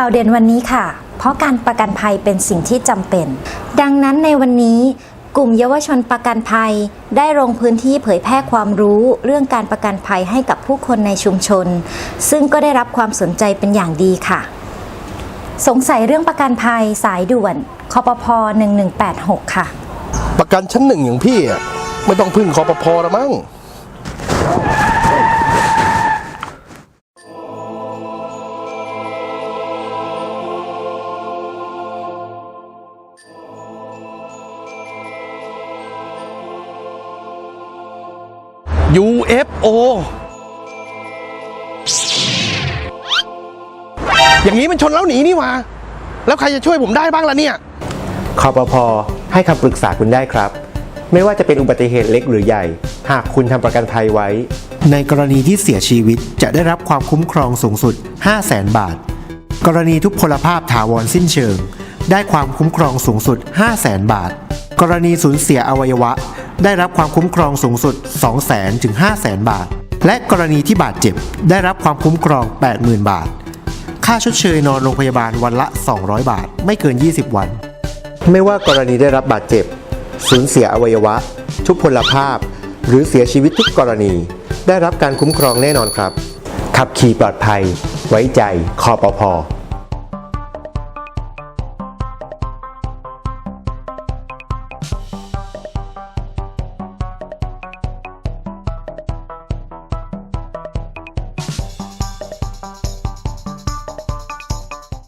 ข่าวเด่นวันนี้ค่ะ เพราะการประกันภัยเป็นสิ่งที่จำเป็น ดังนั้นในวันนี้ กลุ่มเยาวชนประกันภัย ได้ลงพื้นที่เผยแพร่ความรู้เรื่องการประกันภัยให้กับผู้คนในชุมชน ซึ่งก็ได้รับความสนใจเป็นอย่างดีค่ะ สงสัยเรื่องประกันภัยสายด่วนคอปพ1186 ค่ะ ประกันชั้นหนึ่งอย่างพี่อะไม่ต้องพึ่งคอปพอละมั้ง UFO อย่างนี้มันชนแล้วหนีนี่หว่า แล้วใครจะช่วยผมได้บ้างล่ะเนี่ย คอปพให้คำปรึกษาคุณได้ครับ ไม่ว่าจะเป็นอุบัติเหตุเล็กหรือใหญ่ หากคุณทำประกันภัยไว้ ในกรณีที่เสียชีวิตจะได้รับความคุ้มครองสูงสุด 5 0 0แสนบาท กรณีทุพพลภาพถาวรสิ้นเชิง ได้ความคุ้มครองสูงสุด 5 0 0แสนบาท กรณีสูญเสียอวัยวะ ได้รับความคุ้มครองสูงสุด 2 0 0แสนถึง5 0 0แสนบาท และกรณีที่บาดเจ็บ ได้รับความคุ้มครอง 80,000 บาท ค่าชดเชยนอนโรงพยาบาลวันละ 200 บาท ไม่เกิน 20 วัน ไม่ว่ากรณีได้รับบาดเจ็บ สูญเสียอวัยวะ ทุพพลภาพ หรือเสียชีวิตทุกกรณี ได้รับการคุ้มครองแน่นอนครับ ขับขี่ปลอดภัย ไว้ใจคอปพ